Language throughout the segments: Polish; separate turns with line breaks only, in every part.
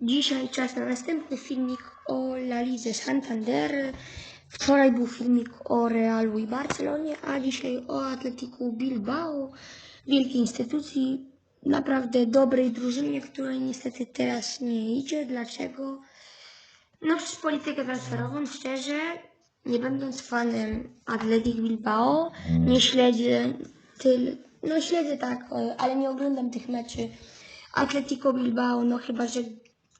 Dzisiaj czas na następny filmik o La Lidze Santander. Wczoraj był filmik o Realu i Barcelonie, a dzisiaj o Atletiku Bilbao, wielkiej instytucji, naprawdę dobrej drużynie, której niestety teraz nie idzie. Dlaczego? No przez politykę transferową, szczerze, nie będąc fanem Atletic Bilbao, nie śledzę tyle, no śledzę tak, e, ale nie oglądam tych meczy Atletico Bilbao, no chyba, że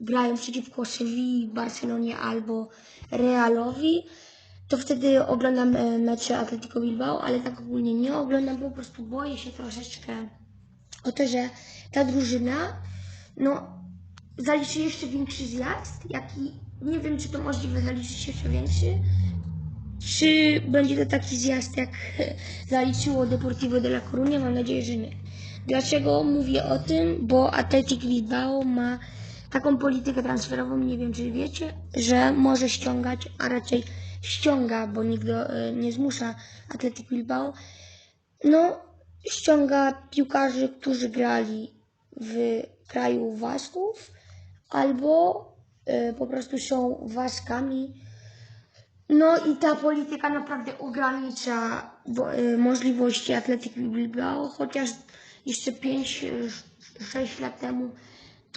grają przeciwko Sewilli, Barcelonie albo Realowi, to wtedy oglądam e, mecze Atletico Bilbao, ale tak ogólnie nie oglądam, po prostu boję się troszeczkę o to, że ta drużyna, no, zaliczy jeszcze większy zjazd, jaki, nie wiem, czy to możliwe zaliczyć jeszcze większy, czy będzie to taki zjazd, jak zaliczyło Deportivo de la Coruña? Mam nadzieję, że nie. Dlaczego mówię o tym? Bo Athletic Bilbao ma taką politykę transferową, nie wiem czy wiecie, że może ściągać, a raczej ściąga, bo nikt e, nie zmusza Athletic Bilbao, no ściąga piłkarzy, którzy grali w kraju Wasków albo e, po prostu są Waskami, no i ta polityka naprawdę ogranicza bo, y, możliwości Atletyki Bilbao, chociaż jeszcze 5-6 lat temu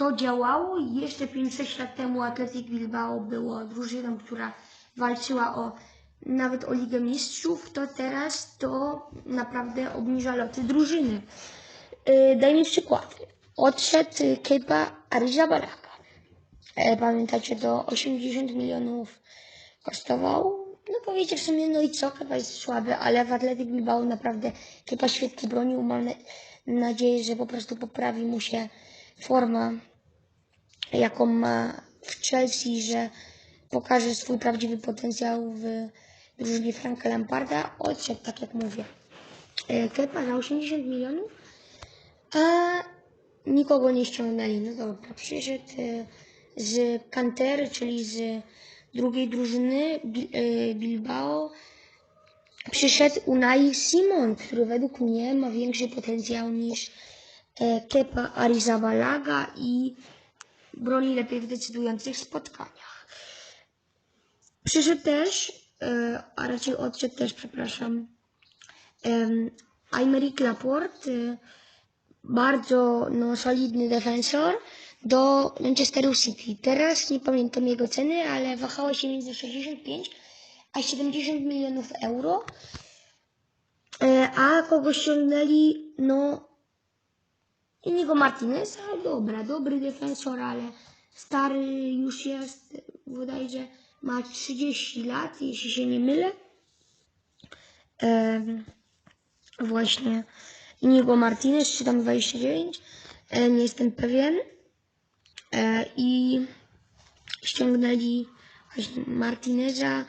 to działało i jeszcze 5-6 lat temu Atletic Bilbao było drużyną, która walczyła o nawet o Ligę Mistrzów, to teraz to naprawdę obniża loty drużyny. Yy, daj mi przykład. Odszedł Kepa Arrizabalaga. E, Pamiętacie, to 80 milionów kosztował. No powiecie w sumie, no i co, chyba jest słaby, ale w Atletic Bilbao naprawdę chyba świetnie bronił. Mam na- nadzieję, że po prostu poprawi mu się forma, jaką ma w Chelsea, że pokaże swój prawdziwy potencjał w drużynie Franka Lamparda. Odszedł, tak jak mówię. E, Kepa za 80 milionów, a nikogo nie ściągnęli. No dobra, przyszedł e, z Cantery, czyli z drugiej drużyny e, Bilbao, przyszedł Unai Simon, który według mnie ma większy potencjał niż Kepa Arrizabalaga i broni lepiej w decydujących spotkaniach. Przyszedł też, e, a raczej odszedł też, przepraszam, Aymeric Laporte, e, bardzo no, solidny defensor do Manchesteru City. Teraz nie pamiętam jego ceny, ale wahała się między 65 a 70 milionów euro. E, A kogo ściągnęli? No, Inigo Martinez, dobra, dobry defensor, ale stary już jest, bodajże ma 30 lat, jeśli się nie mylę. Właśnie Inigo Martinez, czy tam 29, e, nie jestem pewien. E, I ściągnęli właśnie Martineza,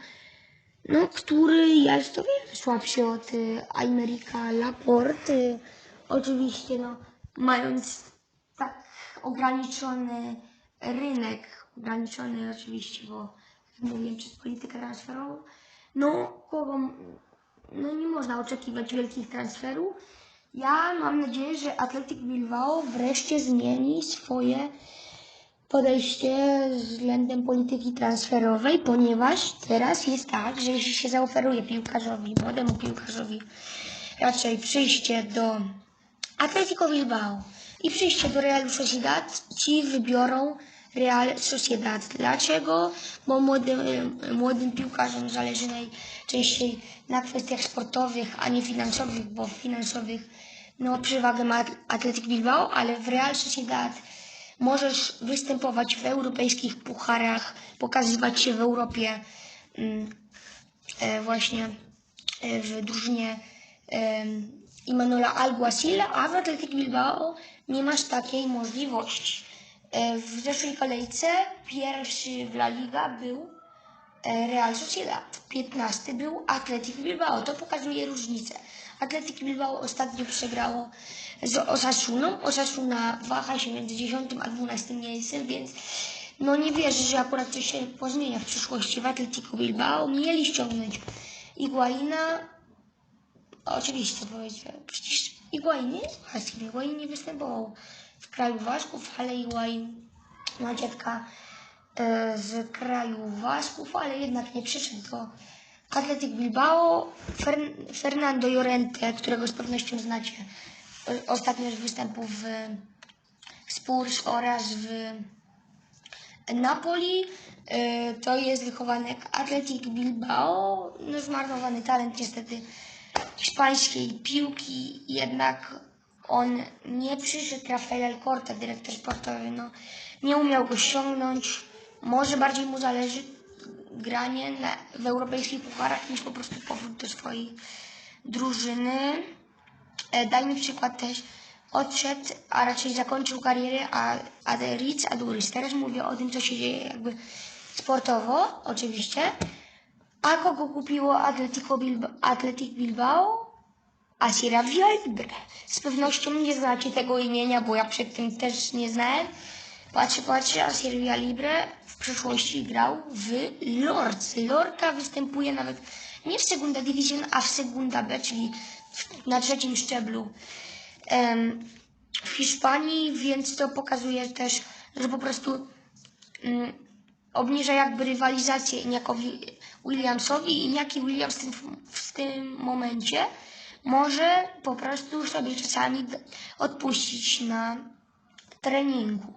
no, który jest o wiele słabszy od y, Aymerica Laporte. Y, Oczywiście, no, mając tak ograniczony rynek, ograniczony oczywiście, bo mówiłem, przez politykę transferową, no, kogo, no nie można oczekiwać wielkich transferów. Ja mam nadzieję, że Athletic Bilbao wreszcie zmieni swoje podejście względem polityki transferowej, ponieważ teraz jest tak, że jeśli się zaoferuje piłkarzowi, młodemu piłkarzowi, raczej przyjście do Atletico Bilbao i przyjście do Realu Sociedad, ci wybiorą Real Sociedad. Dlaczego? Bo młodym, młodym piłkarzom zależy najczęściej na kwestiach sportowych, a nie finansowych, bo finansowych no, przewagę ma Atletic Bilbao, ale w Real Sociedad możesz występować w europejskich pucharach, pokazywać się w Europie mm, e, właśnie e, w drużynie e, Immanuela Alguacila, a w Athletic Bilbao nie masz takiej możliwości. E, w zeszłej kolejce pierwszy w La Liga był e, Real Sociedad, 15 był Athletic Bilbao. To pokazuje różnicę. Athletic Bilbao ostatnio przegrało z Osasuną. Osasuna waha się między 10 a 12 miejscem, więc no nie wierzę, że akurat coś się pozmienia w przyszłości w Atletico Bilbao. Mieli ściągnąć Oczywiście, powiedzmy, przecież Iguain nie jest Baskiem. Iguain nie występował w kraju Waszków, ale Iguain ma dziadka e, z kraju Wasków, ale jednak nie przyszedł do Atletic Bilbao. Fer, Fernando Llorente, którego z pewnością znacie e, ostatnio z występów w Spurs oraz w Napoli. E, To jest wychowanek Atletic Bilbao. No, zmarnowany talent niestety hiszpańskiej piłki, jednak on nie przyszedł Rafael Alcorta, dyrektor sportowy, no, nie umiał go ściągnąć. Może bardziej mu zależy granie na, w europejskich pucharach niż po prostu powrót do swojej drużyny. E, dajmy przykład też, odszedł, a raczej zakończył karierę a, Aderitz Aduris. Teraz mówię o tym, co się dzieje jakby sportowo, oczywiście. A kogo kupiło Atletico Bilba Atletic Bilbao? Asira Vialibre. Z pewnością nie znacie tego imienia, bo ja przed tym też nie znałem. Patrzę, patrzę, Asir Vialibre w przeszłości grał w Lorce. Lorca występuje nawet nie w Segunda Division, a w Segunda B, czyli na trzecim szczeblu w Hiszpanii, więc to pokazuje też, że po prostu mm, obniża jakby rywalizację Iniakowi Williamsowi i Iniaki Williams w tym, w tym momencie może po prostu sobie czasami odpuścić na treningu.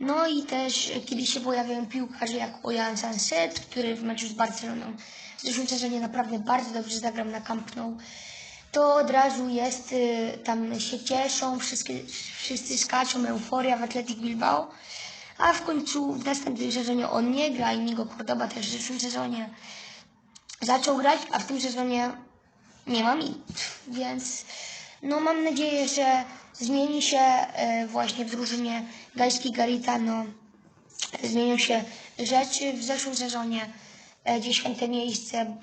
No i też kiedy się pojawiają piłkarze jak Ojan Sanset, który w meczu z Barceloną w zeszłym sezonie naprawdę bardzo dobrze zagrał na Camp Nou, to od razu jest, y, tam się cieszą, wszyscy, wszyscy skaczą, euforia w Athletic Bilbao, a w końcu w następnym sezonie on nie gra i Nigo Cordoba też w zeszłym sezonie zaczął grać, a w tym sezonie nie ma mit, więc no mam nadzieję, że zmieni się e, właśnie w drużynie Gajski Garitano, zmienią się rzeczy. W zeszłym sezonie e, dziesiąte miejsce,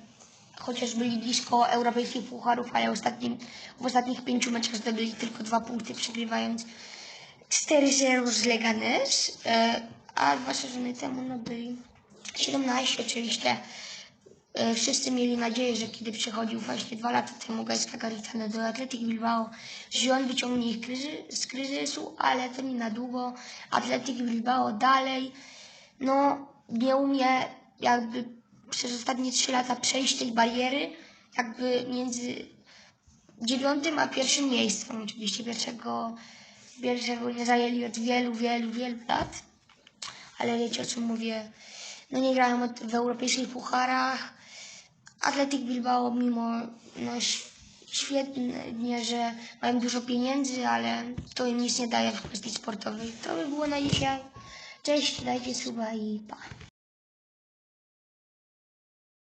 chociaż byli blisko europejskich pucharów, ale ostatnim, w ostatnich pięciu meczach zdobyli tylko dwa punkty, przegrywając 4-0 z Leganes, a dwa sezony temu no byli 17 oczywiście. E, Wszyscy mieli nadzieję, że kiedy przychodził właśnie dwa lata temu Gajska Garitano do Atletic Bilbao, że on wyciągnie ich z kryzysu, ale to nie na długo. Atletic Bilbao dalej, no nie umie jakby przez ostatnie trzy lata przejść tej bariery, jakby między dziewiątym a pierwszym miejscem. Oczywiście pierwszego, pierwszego nie zajęli od wielu, wielu, wielu lat, ale wiecie o czym mówię. No nie grają od- w europejskich pucharach. Atletic Bilbao mimo no, świetnie, że mają dużo pieniędzy, ale to im nic nie daje w kwestii sportowej. To by było na dzisiaj. Cześć, dajcie suba i pa.